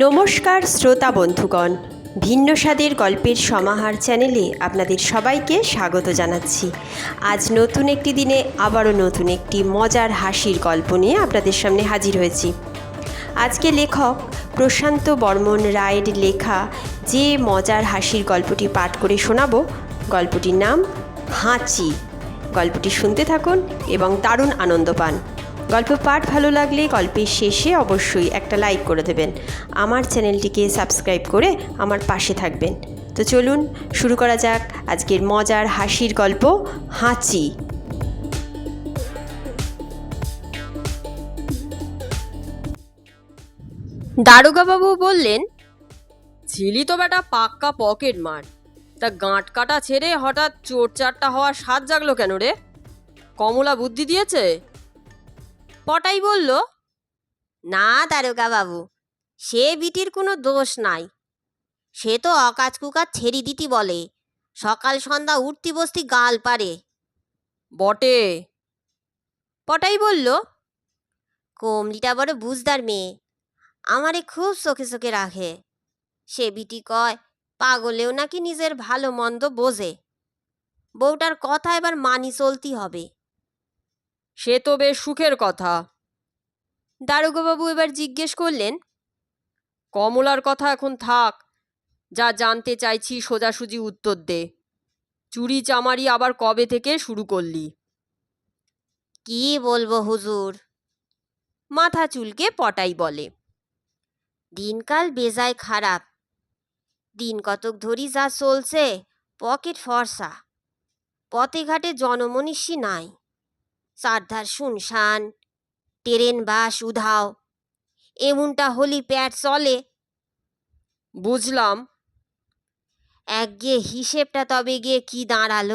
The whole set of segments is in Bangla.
নমস্কার শ্রোতা বন্ধুগণ, ভিন্ন স্বাদের গল্পের সমাহার চ্যানেলে আপনাদের সবাইকে স্বাগত জানাচ্ছি। আজ নতুন একটি দিনে আবারও নতুন একটি মজার হাসির গল্প নিয়ে আপনাদের সামনে হাজির হয়েছি। আজকে লেখক প্রশান্ত বর্মন রায়ের লেখা যে মজার হাসির গল্পটি পাঠ করে শোনাবো, গল্পটির নাম হাঁচি। গল্পটি শুনতে থাকুন এবং দারুণ আনন্দ পান। গল্প পাঠ ভালো লাগলে গল্পের শেষে অবশ্যই একটা লাইক করে দেবেন। আমার চ্যানেলটিকে সাবস্ক্রাইব করে আমার পাশে থাকবেন। তো চলুন শুরু করা যাক আজকের মজার হাসির গল্প হাঁচি। দারোগাবাবু বললেন ঝিলি তো বেটা পাক্কা পকেট মার। তা গাঁট কাটা ছেড়ে হঠাৎ চোর চারটা হওয়ার স্বাদ জাগলো কেন রে? কমলা বুদ্ধি দিয়েছে? পটাই বলল না দারোগা বাবু সে বিটির কোনো দোষ নাই। সে তো অকাজ কুকাজ ছেড়ি দিতি বলে সকাল সন্ধ্যা উঠতি বসতি গাল পারে বটে। পটাই বলল কমলিটা বড় বুঝদার মেয়ে আমারে খুব চোখে চোখে রাখে। সে বিটি কয় পাগলেও নাকি নিজের ভালো মন্দ বোঝে। বউটার কথা এবার মানি চলতি হবে। সে তো বেশ সুখের কথা। দারোগাবাবু এবার জিজ্ঞেস করলেন কমলার কথা এখন থাক যা জানতে চাইছি সোজাসুজি উত্তর দে। চুরি চামারি আবার কবে থেকে শুরু করলি? কি বলব হুজুর? মাথা চুলকে পটাই বলে। দিনকাল বেজায় খারাপ। দিন কতক ধরি যা চলছে পকেট ফর্সা। পথে ঘাটে জনমনীষী নাই। চারধার শুনশান, ট্রেন, বাস, উধাও, এমনটা হলি প্যাট চলে। বুঝলাম। একগে হিসেবটা তবে গিয়ে কি দাঁড়াল?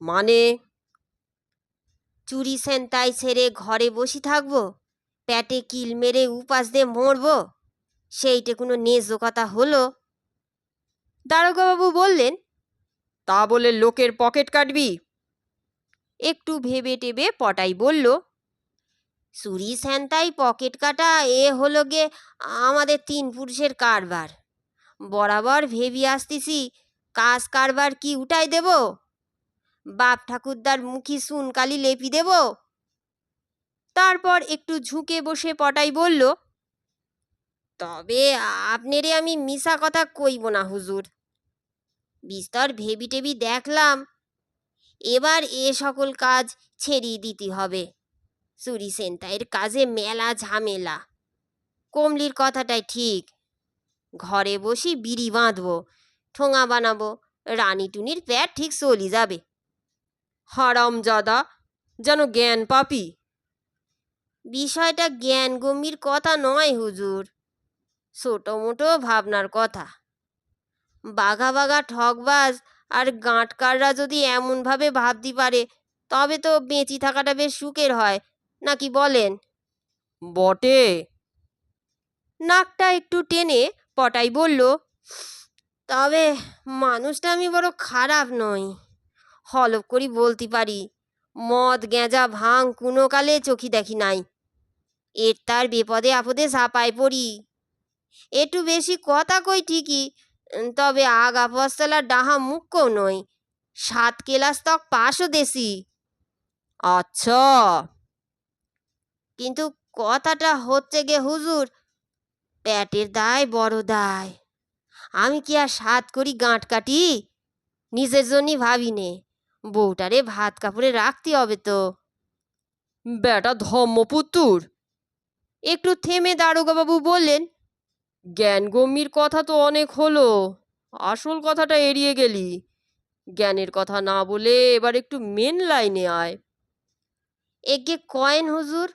মানে চুরি সেন্তাই ছেড়ে ঘরে বসি থাকব, প্যাটে কিল মেরে উপাস দিয়ে মরবো? সেইটে কোনো কথা হলো? দারোগাবাবু বললেন, তা বলে লোকের পকেট কাটবি? একটু ভেবে টেবে পটাই বলল, চুরি স্যান্তাই পকেট কাটা, এ হলো গে আমাদের তিন পুরুষের কারবার। বরাবর ভেবি আসতেছি, কাজ কারবার কি উঠাই দেব? বাপ ঠাকুরদার মুখী সুনকালি লেপি দেব? তারপর একটু ঝুঁকে বসে পটাই বলল, তবে আপনারে আমি মিশা কথা কইব না হুজুর। বিস্তর ভেবি টেবি দেখলাম এবার এ সকল কাজ ছেড়িয়ে দিতে হবে। চুরি সেন্তাইয়ের কাজে মেলা ঝামেলা। কমলির কথাটাই ঠিক। ঘরে বসি বিড়ি বাঁধবো, ঠোঙা বানাবো, রানী টুনির প্যাট ঠিক চলি যাবে। হারাম জাদা, যেন জ্ঞান পাপি। বিষয়টা জ্ঞান গম্ভীর কথা নয় হুজুর ছোট মোটো ভাবনার কথা। বাঘা বাঘা ঠকবাজ আর গাঁটকাররা যদি এমনভাবে ভাবতে পারে তবে তো বেঁচে থাকাটা বেশ সুখের হয় নাকি বলেন? বটে। নাকটা একটু টেনে পটাই বলল তবে মানুষটা আমি বড় খারাপ নই। হলপ করি বলতে পারি মদ গেঁজা ভাং কোনো কালে চোখি দেখি নাই। এর তার বিপদে আপদে সাপায় পড়ি। একটু বেশি কথা কই ঠিকই তবে আগা পস্তলা ডাহা মুখ্যও নই। সাত কেলাস তক পাশও দেশি। আচ্ছা কিন্তু কথাটা হচ্ছে গে হুজুর, প্যাটের দায়, বড় দায়। আমি কি আর সাত করি গাঁট কাটি? নিজের জন্যই ভাবি নে বউটারে ভাত কাপড়ে রাখতে হবে তো। বেটা ধম্মপুত্তুর, একটু থেমে দারোগাবাবু বললেন জ্ঞান গম্যির কথা তো অনেক হলো। আসল কথাটা এড়িয়ে গেলি। জ্ঞানের কথা না বলে এবার একটু মেন লাইনে আয়। এগে কয়েন হুজুর।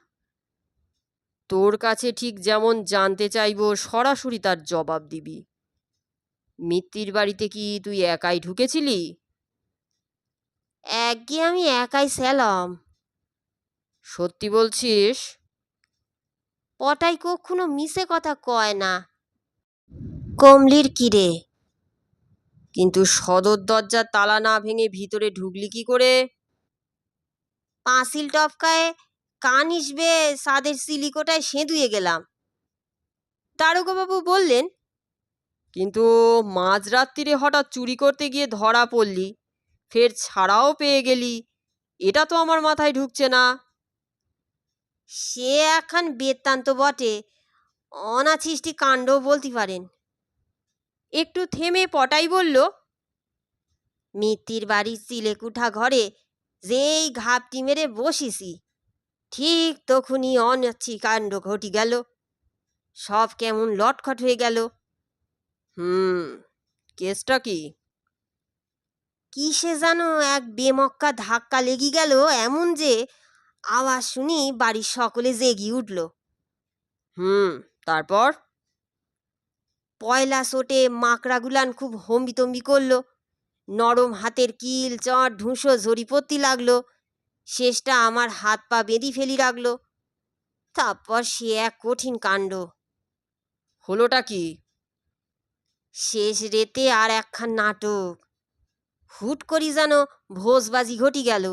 তোর কাছে ঠিক যেমন জানতে চাইব সরাসরি তার জবাব দিবি। মিত্তির বাড়িতে কি তুই একাই ঢুকেছিলি? একগে আমি একাই সেলাম সত্যি বলছিস? পটাই কখনো মিশে কথা কয় না। কমলির কিরে? কিন্তু সদর দরজার তালা না ভেঙে ভিতরে ঢুকলি কি করে? পাঁচিল টপকায় কান হিসবে সাদের সিলিকোটায় সেঁধুয়ে গেলাম। দারোগাবাবু বললেন, কিন্তু মাঝরাত্রিরে হঠাৎ চুরি করতে গিয়ে ধরা পড়লি, ফের ছাড়াও পেয়ে গেলি, এটা তো আমার মাথায় ঢুকছে না। সে এখন বেত্তান্ত বটে, অনাছিষ্টি কাণ্ড বলতে পারেন। একটু থেমে পটাই বলল, মিত্তির বাড়ির চিলেকুঠা ঘরে যেই ঘাপটি মেরে বসিছি ঠিক তখনই অনাচ্ছি কাণ্ড ঘটি গেল। সব কেমন লটখট হয়ে গেল। হুম, কেসটা কি? কিসে যেন এক বেমক্কা ধাক্কা লেগে গেল এমন যে আওয়াজ শুনি বাড়ির সকলে জেগে উঠল। হুম, তারপর? পয়লা চোটে মাকড়াগুলান খুব হম্বিতম্বি করল। নরম হাতের কিল চট ঢুঁসো ঝরি পড়তে লাগল। শেষটা আমার হাত পা বেঁধি ফেলি রাখল। তারপর সে এক কঠিন কাণ্ড। হলোটা কি? শেষ রেতে আর একখান নাটক। হুট করি যেন ভোজবাজি ঘটি গেল।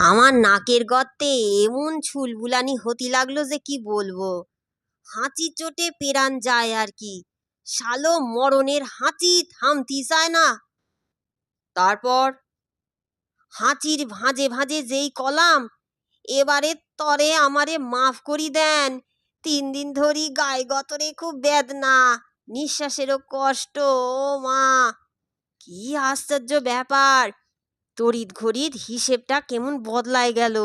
আমার নাকের গর্তে এমন ছুলবুলানি হতে লাগল যে কি বলব? হাঁচি চোটে পেরান যায় আর কি। শালো মরণের হাঁচি থামতি চায় না। তারপর হাঁচির ভাঁজে ভাঁজে যেই কলাম, এবারে তরে আমারে মাফ করি দেন। তিন দিন ধরি গায়ে গতরে খুব বেদনা, নিঃশ্বাসেরও কষ্ট, ও মা। কি আশ্চর্য ব্যাপার, তড়িৎ ঘড়িৎ হিসেবটা কেমন বদলায় গেল।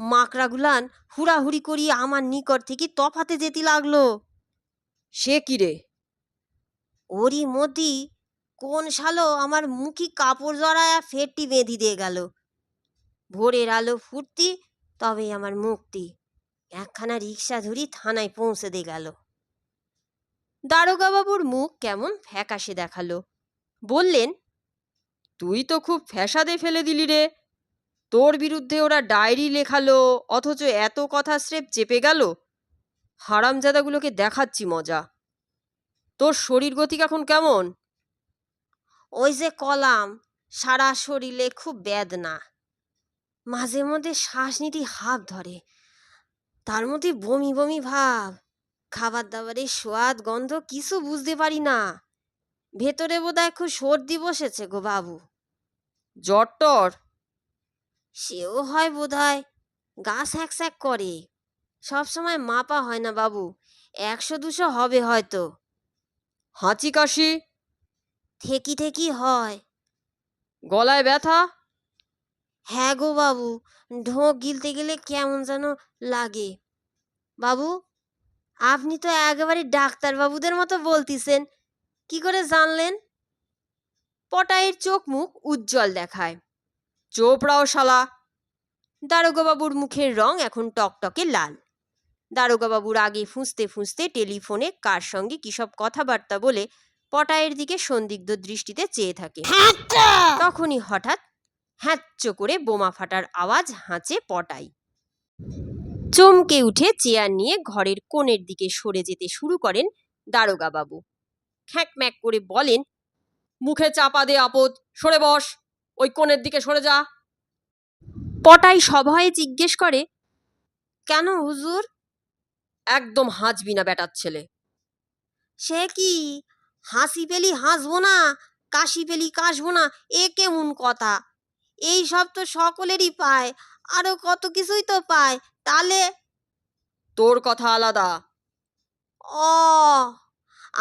মাকড়াগুলান হুড়াহুড়ি করি আমার নিকট থেকে তফাতে যেতে লাগল। সে কি রে? ওরই মধ্যেই কোন সালো আমার মুখি কাপড় জড়ায়া ফেরটি বেঁধি দিয়ে গেল। ভোরের আলো ফুটতি তবে আমার মুক্তি একখানা রিক্সা ধরি থানায় পৌঁছে দিয়ে গেল। দারোগাবাবুর মুখ কেমন ফ্যাকাশে দেখাল। বললেন তুই তো খুব ফ্যাসাদে ফেলে দিলি রে। তোর বিরুদ্ধে ওরা ডায়েরি লেখালো অথচ এত কথা স্রেফ চেপে গেল? হারামজাদাগুলোকে দেখাচ্ছি মজা। তোর শরীর গতিক এখন কেমন? ওই যে কলাম সারা শরীরে খুব বেদনা। মাঝে মধ্যে শ্বাস নিতে হাফ ধরে। তার মধ্যে বমি বমি ভাব। খাবার দাবারের স্বাদ গন্ধ কিছু বুঝতে পারি না। ভেতরে বোধহয় খুব সর্দি বসেছে গো বাবু। জ্বর টর? সেও হয় বোধহয়। গা স্যাক স্যাক করে। সব সময় মাপা হয় না বাবু। একশো, দুশো হবে হয়তো। হাঁচি কাশি? ঠেকি ঠেকি হয়। গলায় ব্যথা? হ্যাঁ গো বাবু। ঢোক গিলতে গেলে কেমন যেন লাগে। বাবু, আপনি তো একেবারে ডাক্তারবাবুদের মতো বলতিছেন। কি করে জানলেন? পটাইয়ের চোখ মুখ উজ্জ্বল দেখায়। চোপড়াও শালা দারোগাবাবুর মুখের রং এখন টকটকে লাল। দারোগাবাবুর আগে ফুঁসতে ফুঁসতে টেলিফোনে কার সঙ্গে কী সব কথাবার্তা বলে পটায়ের দিকে সন্দিগ্ধ দৃষ্টিতে চেয়ে থাকে। তখনই হঠাৎ হ্যাচ্চ করে বোমা ফাটার আওয়াজ হাঁচে পটাই। চমকে উঠে চেয়ার নিয়ে ঘরের কোণের দিকে সরে যেতে শুরু করেন দারোগাবাবু। খ্যাঁক খ্যাঁকম্যাক করে বলেন মুখে চাপা দে আপদ সরে বস। ওই কোণের দিকে সরে যা। পটাই সভয়ে জিজ্ঞেস করে, কেন হুজুর? একদম হাঁচবি না বেটার ছেলে। সে কি? হাসি পেলি হাসবো না, কাশি পেলি কাশবো না, এ কেমন কথা? এই সব তো সকলেরই পায়, আরও কত কিছুই তো পায় তাহলে তোর কথা আলাদা। অ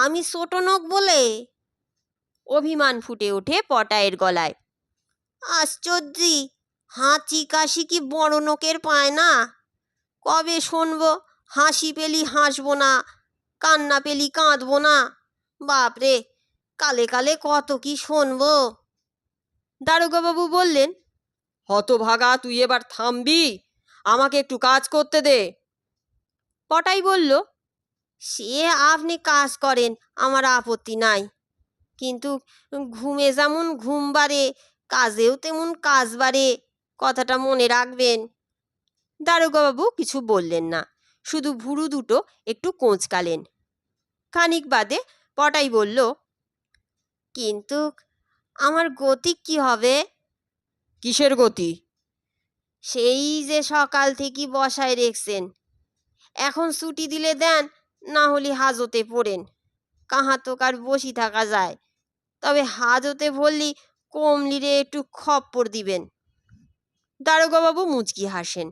আমি ছোট নখ বলে? অভিমান ফুটে ওঠে পটায়ের গলায়। আশ্চর্যি হাঁচি কাশি কি বড় নোকের পায় না? কবে শুনব হাসি পেলি হাসবো না কান্না পেলি কাঁদবো না? বাপরে কালে কালে কত কি শুনব? দারোগাবাবু বললেন হতভাগা তুই এবার থামবি আমাকে একটু কাজ করতে দে। পটাই বলল সে আপনি কাজ করেন আমার আপত্তি নাই। কিন্তু ঘুমে যেমন ঘুম বাড়ে কাজেও তেমন কাজ বাড়ে কথাটা মনে রাখবেন। দারোগাবাবু কিছু বললেন না শুধু ভুরু দুটো একটু কোঁচকালেন। খানিক বাদে পটাই বলল কিন্তু আমার গতি কি হবে? কিসের গতি? সেই যে সকাল থেকে বসায় রেখছেন। এখন ছুটি দিলে দেন না হলে হাজতে পড়েন। কাহা তো কার বসি থাকা যায়। তবে হাজতে ভরলি কমলিরে একটু খপ্পর দিবেন। দারোগাবাবু মুচকি হাসেন।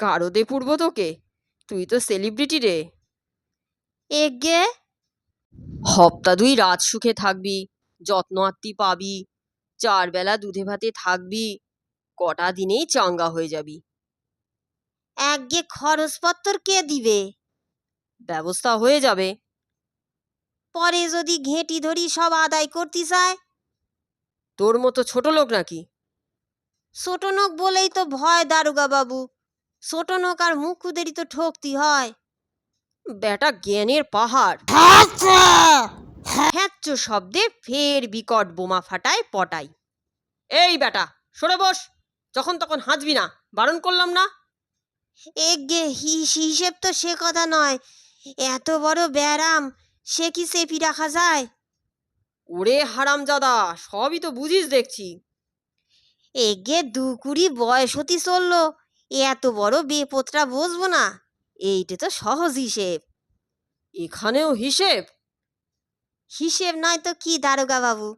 গারদে পূর্ব তোকে, তুই তো সেলিব্রিটি রে। এগে? হপ্তা দুই রাত সুখে থাকবি, যত্ন আত্মি পাবি, চার বেলা দুধে ভাতে থাকবি, কটা দিনেই চাঙ্গা হয়ে যাবি। একগে খরচপত্তর কে দিবে? ব্যবস্থা হয়ে যাবে। পরে যদি ঘেঁটি ধরি সব আদায় করতে চায় তোর মতো ছোট লোক নাকি? ছোট নোক বলেই তো ভয় দারোগা বাবু। ছোট নোক আর মুখুদেরই তো ঠকতি হয়। বেটা জ্ঞানের পাহাড়। হ্যাচ্চ শব্দে ফের বিকট বোমা ফাটায় পটাই। এই বেটা সরে বস। যখন তখন হাঁচবি না বারণ করলাম না? এগে হিস হিসেব তো সে কথা নয়। এত বড় ব্যারাম সে কি সেপি রাখা যায়? ওরে হারাম হারামজাদা সবই তো বুঝিস দেখছি। এগে দু কুড়ি বয়স হতে চলল এত বড় বেপত্রা বসবো না এইটা তো সহজ হিসেব। এখানেও হিসেব? হিসেব নয় তো কি দারোগা বাবু?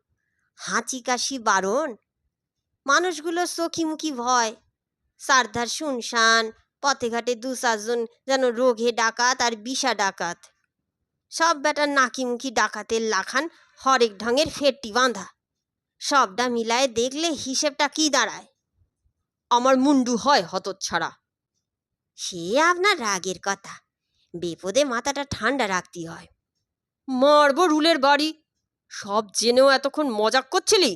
হাঁচি কাশি বারণ? মানুষগুলো চোখিমুখি ভয়। সারধার শুনশান পথে ঘাটে দু চারজন যেন রোগে ডাকাত আর বিষা ডাকাত। সব বেটার নাকিমুখি ডাকাতের লাখান হরেক ঢঙের ফেটটি বাঁধা। সবটা মিলায় দেখলে হিসেবটা কি দাঁড়ায়? আমার মুন্ডু হয় হতচ্ছাড়া। সে আপনার রাগের কথা। বিপদে মাথাটা ঠান্ডা রাখতে হয়। মারবো রুলের বাড়ি। সব জেনেও এতক্ষণ মজাক করছিলি?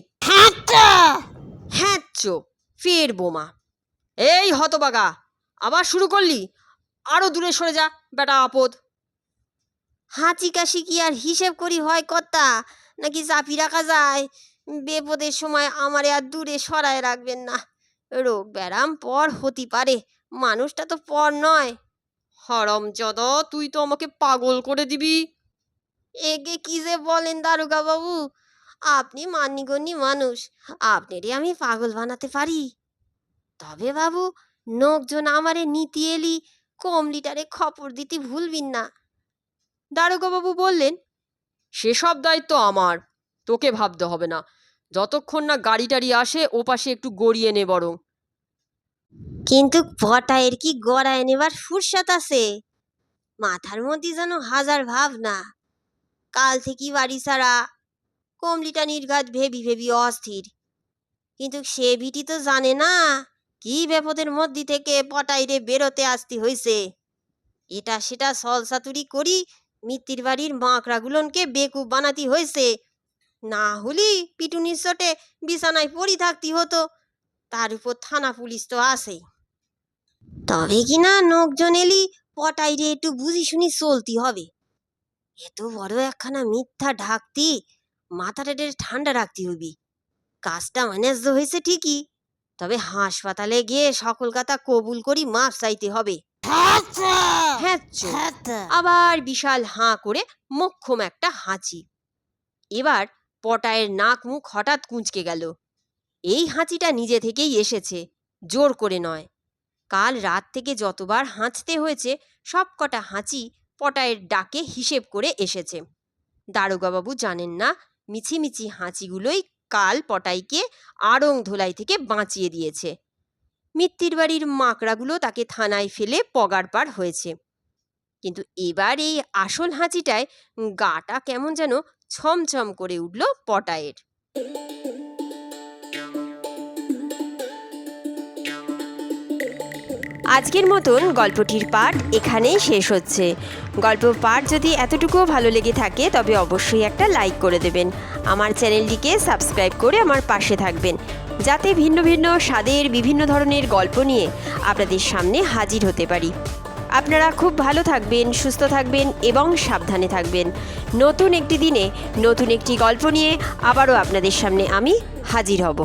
হ্যাঁ চো ফের বোমা। এই হতবাগা আবার শুরু করলি? আরও দূরে সরে যা বেটা আপদ। হাঁচি কাশি কি আর হিসেব করি? হয় কর্তা নাকি চাপি রাখা যায়? বিপদের সময় আমারে আর দূরে সরায় রাখবেন না। রোগ ব্যারাম পর হতে পারে। মানুষটা তো পর নয়। হরম জাদা তুই তো আমাকে পাগল করে দিবি। এগে কি যে বলেন দারোগা বাবু? আপনি মান্যগণ্যি মানুষ। আপনারই আমি পাগল বানাতে পারি। তবে বাবু লোকজন আমারে নীতি এলি কমলিটারে খপর দিতে ভুলবিন না। দারোগাবাবু বললেন সেসব দায়িত্ব আমার তোকে ভাবতে হবে না। যতক্ষণ না গাড়ি টাড়ি আসে ও পাশে একটু গড়িয়ে নে বরং। কিন্তু পটায়ের কি গড়ায় নেবার ফুরসাত আছে? মাথার মধ্যে যেন হাজার ভাবনা। কাল থেকে বাড়ি ছাড়া কমলিটা নির্ঘাত ভেবি ভেবি অস্থির। কিন্তু সে ভিটি তো জানে না কি বিপদের মধ্যে থেকে পটাইরে বেরোতে আসতে হয়েছে এটা সেটা সলসাতুরি করি মিত্তির বাড়ির মাকড়াগুলোনকে বেকুব বানাতে হয়েছে। না হলি পিটুনির চোটে বিছানায় পড়ি থাকতে হতো। তার উপর থানা পুলিশ তো আছেই। তবে কি না লোকজন এলি পটাইরে একটু বুঝি শুনি চলতি হবে। এত বড় একখানা মিথ্যা ঢাকতি, মাথাটা ঠান্ডা রাখতে হবি কাজটা ম্যানেজ হয়েছে ঠিকই, তবে হাসপাতালে গিয়ে সকল কথা কবুল করি মাপ চাইতে হবে। আবার বিশাল হাঁ করে মক্ষম একটা হাঁচি। এবার পটায়ের নাক মুখ হঠাৎ কুঁচকে গেল। এই হাঁচিটা নিজে থেকেই এসেছে জোর করে নয়। কাল রাত থেকে যতবার হাঁচতে হয়েছে সব কটা হাঁচি পটায়ের ডাকে হিসেব করে এসেছে। দারোগাবাবু জানেন না মিছিমিছি হাঁচিগুলোই কাল পটাইকে আড়ং ধোলাই থেকে বাঁচিয়ে দিয়েছে। মিত্তির বাড়ির মাকড়াগুলো তাকে থানায় ফেলে পগার পার হয়েছে। কিন্তু এবার এই আসল হাঁচিটায় গাটা কেমন যেন ছমছম করে উঠল পটায়ের। আজকের মতন গল্পটির পাঠ এখানেই শেষ হচ্ছে। গল্প পাঠ যদি এতটুকুও ভালো লেগে থাকে, তবে অবশ্যই একটা লাইক করে দেবেন। আমার চ্যানেলটিকে সাবস্ক্রাইব করে আমার পাশে থাকবেন। যাতে ভিন্ন ভিন্ন স্বাদের বিভিন্ন ধরনের গল্প নিয়ে আপনাদের সামনে হাজির হতে পারি। আপনারা খুব ভালো থাকবেন, সুস্থ থাকবেন এবং সাবধানে থাকবেন। নতুন একটি দিনে নতুন একটি গল্প নিয়ে আবারও আপনাদের সামনে আমি হাজির হব।